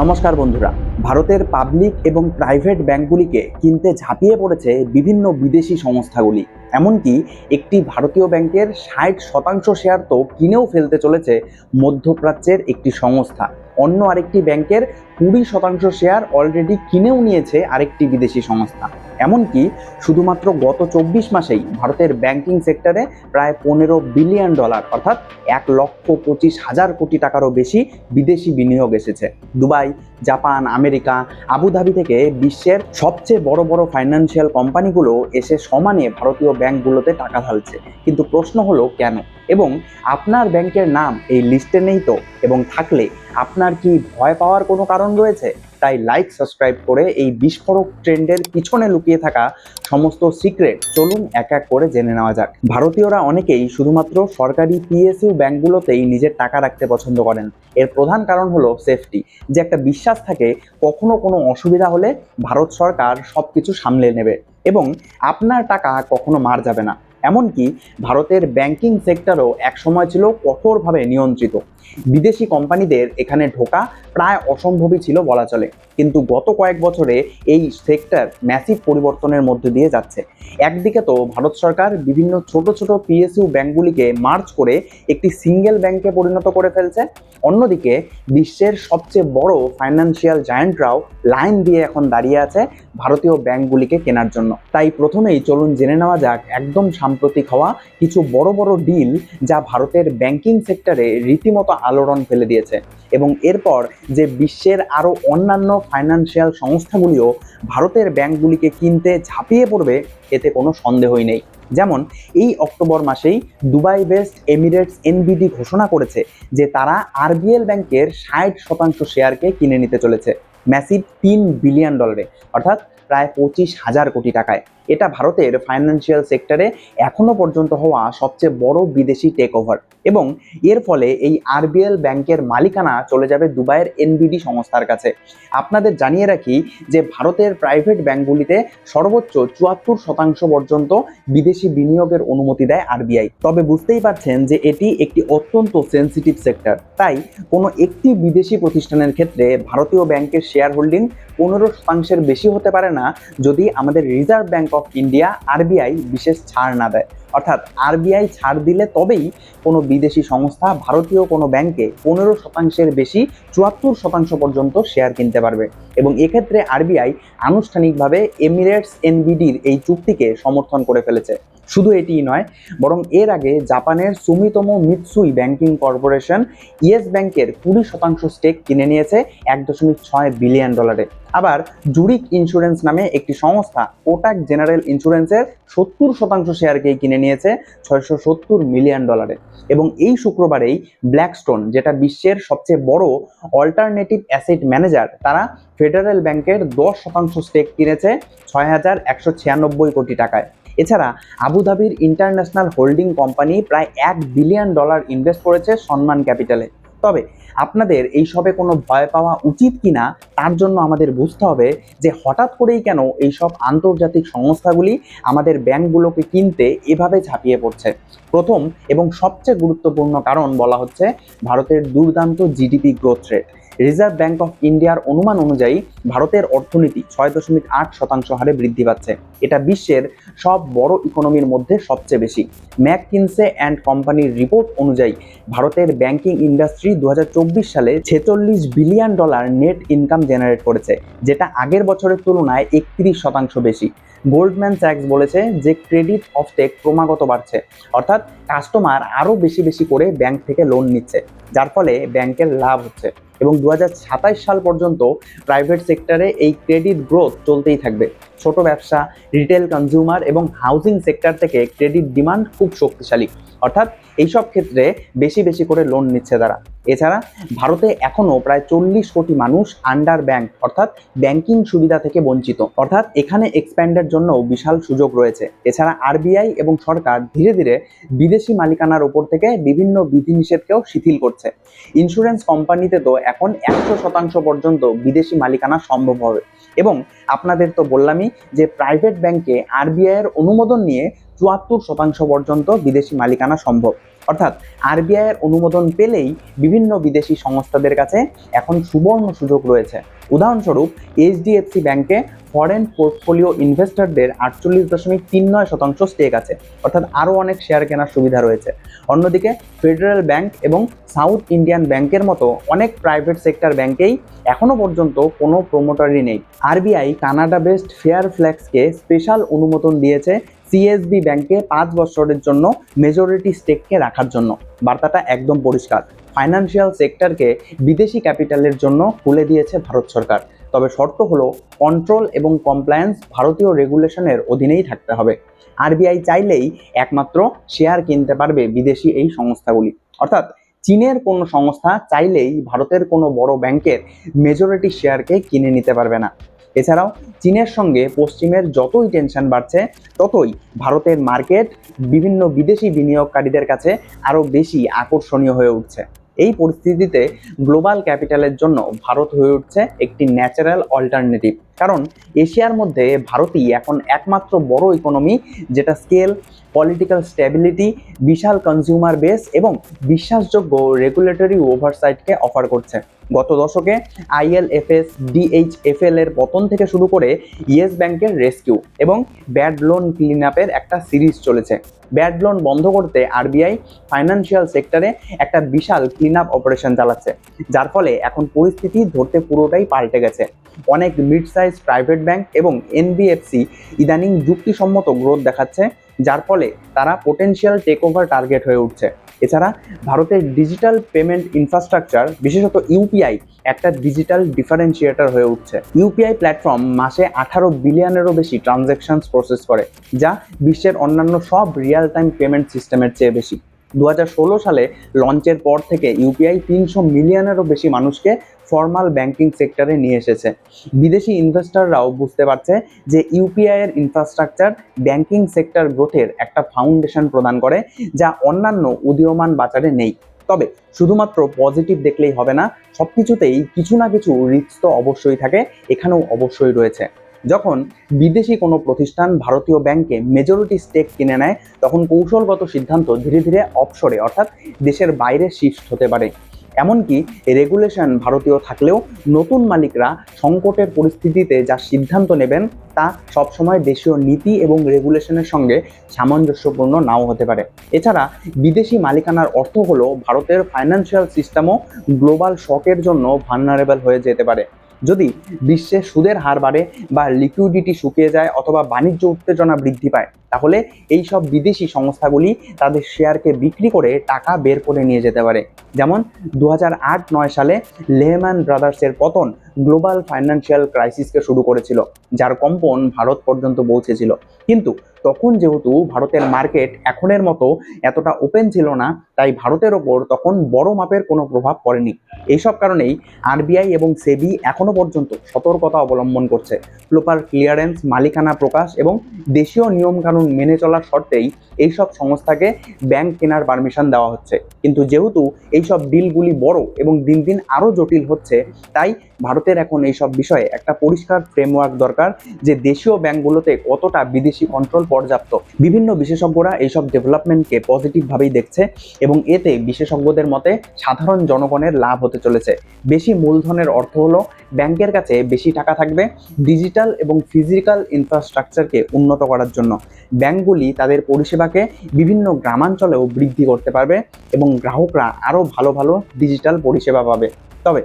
নমস্কার বন্ধুরা, ভারতের পাবলিক এবং প্রাইভেট ব্যাংকগুলিকে কিনতে ঝাঁপিয়ে পড়েছে বিভিন্ন বিদেশি সংস্থাগুলি। এমনকি একটি ভারতীয় ব্যাংকের ষাট শতাংশ শেয়ার তো কিনেও ফেলতে চলেছে মধ্যপ্রাচ্যের একটি সংস্থা। অন্য আরেকটি ব্যাংকের কুড়ি শতাংশ শেয়ার অলরেডি কিনেও নিয়েছে আরেকটি বিদেশি সংস্থা। এমনকি শুধুমাত্র গত চব্বিশ মাসেই ভারতের ব্যাংকিং সেক্টরে প্রায় পনেরো বিলিয়ন ডলার অর্থাৎ এক লক্ষ পঁচিশ হাজার কোটি টাকারও বেশি বিদেশি বিনিয়োগ এসেছে। দুবাই, জাপান, আমেরিকা, আবুধাবি থেকে বিশ্বের সবচেয়ে বড় বড় ফাইন্যান্সিয়াল কোম্পানিগুলো এসে সমানে ভারতীয় ব্যাংকগুলোতে টাকা ঢালছে। কিন্তু প্রশ্ন হলো কেন? এবং আপনার ব্যাংকের নাম এই লিস্টে নেই তো? এবং থাকলে আপনার কি ভয় পাওয়ার কোনো কারণ রয়েছে? তাই লাইক সাবস্ক্রাইব করে এই বিস্ফোরক ট্রেন্ডের পিছনে লুকিয়ে থাকা সমস্ত সিক্রেট চলুন এক এক করে জেনে নেওয়া যাক। ভারতীয়রা অনেকেই শুধুমাত্র সরকারি পিএসইউ ব্যাংকগুলোতেই নিজের টাকা রাখতে পছন্দ করেন। এর প্রধান কারণ হলো সেফটি যে একটা বিশ্বাস থাকে কখনো কোনো অসুবিধা হলে ভারত সরকার সব কিছু সামলে নেবে এবং আপনার টাকা কখনো মার যাবে না। এমনকি ভারতের ব্যাংকিং সেক্টরও একসময় ছিল কঠোরভাবে নিয়ন্ত্রিত। বিদেশি কোম্পানিদের এখানে ঢোকা প্রায় অসম্ভবই ছিল বলা চলে। কিন্তু গত কয়েক বছরে এই সেক্টর ম্যাসিভ পরিবর্তনের মধ্যে দিয়ে যাচ্ছে। একদিকে তো ভারত সরকার বিভিন্ন ছোট ছোট পিএসইউ ব্যাংকগুলিকে মার্চ করে একটি সিঙ্গেল ব্যাংকে পরিণত করে ফেলছে। অন্যদিকে বিশ্বের সবচেয়ে বড় ফাইন্যান্সিয়াল জায়ান্টরাও লাইন দিয়ে এখন দাঁড়িয়ে আছে ভারতীয় ব্যাংকগুলিকে কেনার জন্য। তাই প্রথমেই চলুন জেনে নেওয়া যাক একদম সাম্প্রতিক হওয়া কিছু বড় বড় ডিল যা ভারতের ব্যাংকিং সেক্টরে রীতিমতো আলোড়ন ফেলে দিয়েছে এবং এরপর যে বিশ্বের আরও অন্যান্য ফাইন্যান্সিয়াল সংস্থাগুলিও ভারতের ব্যাংকগুলিকে কিনতে ঝাঁপিয়ে পড়বে, এতে কোনো সন্দেহই নেই। যেমন, এই অক্টোবর মাসেই দুবাই বেস্ট এমিরেটস এনবিডি ঘোষণা করেছে যে তারা আরবিএল ব্যাংকের ষাট শতাংশ শেয়ারকে কিনে নিতে চলেছে। ম্যাসিভ তিন বিলিয়ন ডলারে, অর্থাৎ প্রায় পঁচিশ হাজার কোটি টাকায়। এটা ভারতের ফাইন্যান্সিয়াল সেক্টরে এখনও পর্যন্ত হওয়া সবচেয়ে বড় বিদেশি টেক ওভার এবং এর ফলে এই আরবিএল ব্যাংকের মালিকানা চলে যাবে দুবাইয়ের এনবিডি সংস্থার কাছে। আপনাদের জানিয়ে রাখি যে ভারতের প্রাইভেট ব্যাংকগুলিতে সর্বোচ্চ চুয়াত্তর শতাংশ পর্যন্ত বিদেশি বিনিয়োগের অনুমতি দেয় আরবিআই তবে বুঝতেই পারছেন যে এটি একটি অত্যন্ত সেন্সিটিভ সেক্টর তাই কোনো একটি বিদেশি প্রতিষ্ঠানের ক্ষেত্রে ভারতীয় ব্যাংকের শেয়ার হোল্ডিং পনেরো শতাংশের বেশি হতে পারে না যদি আমাদের Reserve Bank of India RBI বিশেষ ছাড় না দেয়। অর্থাৎ আরবিআই ছাড় দিলে তবেই কোনো বিদেশি সংস্থা ভারতীয় কোনো ব্যাংকে পনেরো শতাংশের বেশি চুয়াত্তর শতাংশ পর্যন্ত শেয়ার কিনতে পারবে। এবং এক্ষেত্রে আরবিআই আনুষ্ঠানিকভাবে এমিরেটস এনবিডির এই চুক্তিকে সমর্থন করে ফেলেছে। শুধু এটিই নয়, বরং এর আগে জাপানের Sumitomo Mitsui Banking Corporation Yes ব্যাংকের কুড়ি শতাংশ স্টেক কিনে নিয়েছে এক দশমিক ছয় বিলিয়ন ডলারে। আবার জুরিক ইন্স্যুরেন্স নামে একটি সংস্থা কোটাক জেনারেল ইন্স্যুরেন্সের সত্তর শতাংশ শেয়ারকেই কিনে নিয়েছে ছয়শো সত্তর মিলিয়ন ডলারে। এবং এই শুক্রবারেই ব্ল্যাকস্টোন, যেটা বিশ্বের সবচেয়ে বড় অল্টারনেটিভ অ্যাসেট ম্যানেজার, তারা ফেডারেল ব্যাংকের দশ শতাংশ স্টেক কিনেছে ছয় হাজার একশো ছিয়ানব্বই কোটি টাকায়। এছাড়া আবুধাবির ইন্টারন্যাশনাল হোল্ডিং কোম্পানি প্রায় এক বিলিয়ন ডলার ইনভেস্ট করেছে সম্মান ক্যাপিটালে। তবে আপনাদের এই সবে কোনো ভয় পাওয়া উচিত কিনা তার জন্য আমাদের বুঝতে হবে যে হঠাৎ করেই কেন এইসব আন্তর্জাতিক সংস্থাগুলি আমাদের ব্যাংকগুলোকে কিনতে এভাবে ঝাঁপিয়ে পড়ছে। প্রথম এবং সবচেয়ে গুরুত্বপূর্ণ কারণ বলা হচ্ছে ভারতের দুর্দান্ত GDP growth rate Reserve Bank of ইন্ডিয়ার অনুমান অনুযায়ী ভারতের অর্থনীতি ছয় দশমিক আট শতাংশ হারে বৃদ্ধি পাচ্ছে। এটা বিশ্বের সব বড় ইকোনমির মধ্যে সবচেয়ে বেশি। ম্যাক ম্যাককিনসে অ্যান্ড কোম্পানির রিপোর্ট অনুযায়ী ভারতের ব্যাংকিং ইন্ডাস্ট্রি দু হাজার চব্বিশ সালে ছেচল্লিশ billion dollar net income generate করেছে, যেটা আগের বছরের তুলনায় একত্রিশ শতাংশ বেশি। গোল্ডম্যান স্যাক্স বলেছে যে ক্রেডিট অফটেক ক্রমাগত বাড়ছে, অর্থাৎ কাস্টমার আরও বেশি বেশি করে ব্যাংক থেকে লোন নিচ্ছে, যার ফলে ব্যাংকের লাভ হচ্ছে। এবং দু সাল পর্যন্ত প্রাইভেট সেক্টরে এই ক্রেডিট গ্রোথ চলতেই থাকবে। ছোট ব্যবসা রিটেল কনজিউমার এবং হাউজিং সেক্টর থেকে ক্রেডিট ডিমান্ড খুব শক্তিশালী। অর্থাৎ এইসব ক্ষেত্রে বেশি বেশি করে লোন নিচ্ছে তারা এছাড়া ভারতে এখনও প্রায় চল্লিশ কোটি মানুষ আন্ডার ব্যাংক অর্থাৎ ব্যাংকিং সুবিধা থেকে বঞ্চিত। অর্থাৎ এখানে এক্সপ্যান্ডের জন্য বিশাল সুযোগ রয়েছে। এছাড়া আরবিআই এবং সরকার ধীরে ধীরে বিদেশি মালিকানার ওপর থেকে বিভিন্ন বিধিনিষেধকেও শিথিল করছে। ইন্স্যুরেন্স কোম্পানিতে তো এখন একশো শতাংশ পর্যন্ত বিদেশি মালিকানা সম্ভব হবে। এবং আপনাদের তো বললামই যে প্রাইভেট ব্যাংকে আরবিআই এর অনুমোদন নিয়ে চুয়াত্তর শতাংশ পর্যন্ত বিদেশি মালিকানা সম্ভব। অর্থাৎ আরবিআই এর অনুমোদন পেলেই বিভিন্ন বিদেশি সংস্থাদের কাছে এখন সুবর্ণ সুযোগ রয়েছে। উদাহরণস্বরূপ এইচডিএফসি ব্যাংকে ফরেন পোর্টফোলিও ইনভেস্টরদের আটচল্লিশ দশমিক তিন নয় শতাংশ স্টেক আছে, অর্থাৎ আরও অনেক শেয়ার কেনার সুবিধা রয়েছে। অন্যদিকে ফেডারেল ব্যাংক এবং সাউথ ইন্ডিয়ান ব্যাংকের মতো অনেক প্রাইভেট সেক্টর ব্যাংকেই এখনও পর্যন্ত কোনো প্রোমোটারই নেই। আরবিআই কানাডা বেসড ফেয়ার ফ্ল্যাক্সকে স্পেশাল অনুমোদন দিয়েছে সিএসবি ব্যাংকে পাঁচ বছরের জন্য মেজরিটি স্টেককে রাখার জন্য। বার্তাটা একদম পরিষ্কার। ফাইন্যান্সিয়াল সেক্টরকে বিদেশি ক্যাপিটালের জন্য খুলে দিয়েছে ভারত সরকার। তবে শর্ত হলো কন্ট্রোল এবং কমপ্লায়েন্স ভারতীয় রেগুলেশনের অধীনেই থাকতে হবে। আরবিআই চাইলেই একমাত্র শেয়ার কিনতে পারবে বিদেশি এই সংস্থাগুলি। অর্থাৎ চীনের কোনো সংস্থা চাইলেই ভারতের কোনো বড় ব্যাংকের মেজরিটি শেয়ারকে কিনে নিতে পারবে না। এছাড়াও চীনের সঙ্গে পশ্চিমের যতই টেনশন বাড়ছে, ততই ভারতের মার্কেট বিভিন্ন বিদেশি বিনিয়োগকারীদের কাছে আরও বেশি আকর্ষণীয় হয়ে উঠছে। এই পরিস্থিতিতে গ্লোবাল ক্যাপিটালের জন্য ভারত হয়ে উঠছে একটি ন্যাচারাল অল্টারনেটিভ কারণ এশিয়ার মধ্যে ভারতই এখন একমাত্র বড় ইকোনমি যেটা স্কেল পলিটিক্যাল স্টেবিলিটি বিশাল কনজিউমার বেস এবং বিশ্বাসযোগ্য রেগুলেটরি ওভারসাইটকে অফার করছে। গত দশকে আইএলএফএস ডিএইচএফএল এর পতন থেকে শুরু করে ইয়েস ব্যাংকের রেস্কিউ এবং ব্যাড লোন ক্লিন আপের একটা সিরিজ চলেছে। ব্যাড লোন বন্ধ করতে আরবিআই ফাইন্যান্সিয়াল সেক্টরে একটা বিশাল ক্লিন আপ অপারেশন চালাচ্ছে, যার ফলে এখন পরিস্থিতি ধরতে পুরোটাই পাল্টে গেছে। অনেক মিড সাইজ প্রাইভেট ব্যাংক এবং এনবিএফসি ইদানিং যুক্তিসম্মত গ্রোথ দেখাচ্ছে, যার ফলে তারা পোটেনশিয়াল টেক ওভার টার্গেট হয়ে উঠছে। এছাড়া ভারতের ডিজিটাল পেমেন্ট ইনফ্রাস্ট্রাকচার বিশেষত ইউপিআই একটা ডিজিটাল ডিফারেন্সিয়েটর হয়ে উঠছে। ইউপিআই প্ল্যাটফর্ম মাসে আঠারো বিলিয়নেরও বেশি ট্রানজ্যাকশনস প্রসেস করে, যা বিশ্বের অন্যান্য সব রিয়েল টাইম পেমেন্ট সিস্টেমের চেয়ে বেশি। দু হাজার ষোলো সালে লঞ্চের পর থেকে ইউপিআই তিনশো মিলিয়নেরও বেশি মানুষকে ফর্মাল ব্যাংকিং সেক্টরে নিয়ে এসেছে। বিদেশি ইনভেস্টররাও বুঝতে পারছে যে ইউপিআই এর ইনফ্রাস্ট্রাকচার ব্যাংকিং সেক্টর গ্রোথের একটা ফাউন্ডেশন প্রদান করে, যা অন্যান্য উদীয়মান বাজারে নেই। তবে শুধুমাত্র পজিটিভ দেখলেই হবে না সব কিছুতেই কিছু না কিছু রিস্ক তো অবশ্যই থাকে, এখানেও অবশ্যই রয়েছে। যখন বিদেশি কোনো প্রতিষ্ঠান ভারতীয় ব্যাংকে মেজরিটি স্টেক কিনে নেয়, তখন কৌশলগত সিদ্ধান্ত ধীরে ধীরে অপসরে অর্থাৎ দেশের বাইরে শিফট হতে পারে। এমনকি রেগুলেশন ভারতীয় থাকলেও নতুন মালিকরা সংকটের পরিস্থিতিতে যা সিদ্ধান্ত নেবেন তা সবসময় দেশীয় নীতি এবং রেগুলেশনের সঙ্গে সামঞ্জস্যপূর্ণ নাও হতে পারে। এছাড়া বিদেশি মালিকানার অর্থ হলো ভারতের ফাইন্যান্সিয়াল সিস্টেমও গ্লোবাল শকের জন্য ভান্নারেবল হয়ে যেতে পারে। যদি বিশ্বে সুদের হার বাড়ে বা লিকুইডিটি শুকিয়ে যায় অথবা বাণিজ্য উত্তেজনা বৃদ্ধি পায়, তাহলে এই সব বিদেশি সংস্থাগুলি তাদের শেয়ারকে বিক্রি করে টাকা বের করে নিয়ে যেতে পারে। যেমন দু হাজার নয় সালে লেহম্যান ব্রাদার্সের পতন গ্লোবাল ফাইন্যান্সিয়াল ক্রাইসিসকে শুরু করেছিল, যার কম্পন ভারত পর্যন্ত পৌঁছেছিল। কিন্তু তখন যেহেতু ভারতের মার্কেট এখনের মতো এতটা ওপেন ছিল না, তাই ভারতের ওপর তখন বড় মাপের কোনো প্রভাব পড়েনি। এইসব কারণেই আরবিআই এবং সেবি এখনও পর্যন্ত সতর্কতা অবলম্বন করছে। প্রপার ক্লিয়ারেন্স মালিকানা প্রকাশ এবং দেশীয় নিয়মকানুন মেনে চলার শর্তেই এইসব সংস্থাকে ব্যাংক কেনার পারমিশন দেওয়া হচ্ছে। কিন্তু যেহেতু এইসব ডিলগুলি বড় এবং দিন দিন আরও জটিল হচ্ছে, তাই ভারতের এখন এইসব বিষয়ে একটা পরিষ্কার ফ্রেমওয়ার্ক দরকার যে দেশীয় ব্যাংকগুলোতে কতটা বিদেশি কন্ট্রোল পর্যাপ্ত। বিভিন্ন বিশেষজ্ঞরা এইসব ডেভেলপমেন্টকে পজিটিভভাবেই দেখছে এবং এতে বিশেষজ্ঞদের মতে সাধারণ জনগণের লাভ হতে চলেছে। বেশি মূলধনের অর্থ হলো ব্যাংকের কাছে বেশি টাকা থাকবে ডিজিটাল এবং ফিজিক্যাল ইনফ্রাস্ট্রাকচারকে উন্নত করার জন্য। ব্যাংকগুলি তাদের পরিষেবাকে বিভিন্ন গ্রামাঞ্চলেও বৃদ্ধি করতে পারবে এবং গ্রাহকরা আরও ভালো ভালো ডিজিটাল পরিষেবা পাবে। তবে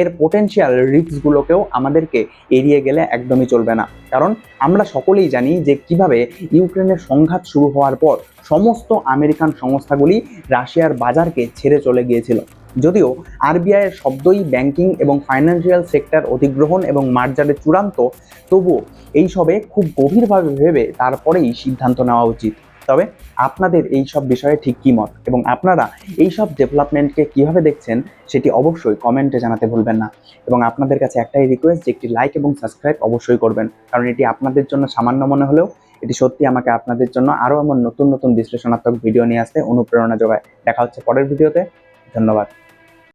এর পোটেনশিয়াল রিস্কগুলোকেও আমাদেরকে এড়িয়ে গেলে একদমই চলবে না। কারণ আমরা সকলেই জানি যে কীভাবে ইউক্রেনের সংঘাত শুরু হওয়ার পর সমস্ত আমেরিকান সংস্থাগুলি রাশিয়ার বাজারকে ছেড়ে চলে গিয়েছিল। যদিও আরবিআই এর শব্দই ব্যাংকিং এবং ফাইন্যান্সিয়াল সেক্টর অধিগ্রহণ এবং মার্জারে চূড়ান্ত, তবুও এইসবে খুব গভীরভাবে ভেবে তারপরেই সিদ্ধান্ত নেওয়া উচিত। তবে আপনাদের এই সব বিষয়ে ঠিক কী মত? এবং আপনারা এই সব ডেভেলপমেন্টকে কীভাবে দেখছেন সেটি অবশ্যই কমেন্টে জানাতে ভুলবেন না। এবং আপনাদের কাছে একটাই রিকোয়েস্ট যে একটি লাইক এবং সাবস্ক্রাইব অবশ্যই করবেন। কারণ এটি আপনাদের জন্য সামান্য মনে হলেও এটি সত্যি আমাকে আপনাদের জন্য আরও আমার নতুন নতুন বিশ্লেষণাত্মক ভিডিও নিয়ে আসতে অনুপ্রেরণা যোগায়। দেখা হচ্ছে পরের ভিডিওতে ধন্যবাদ।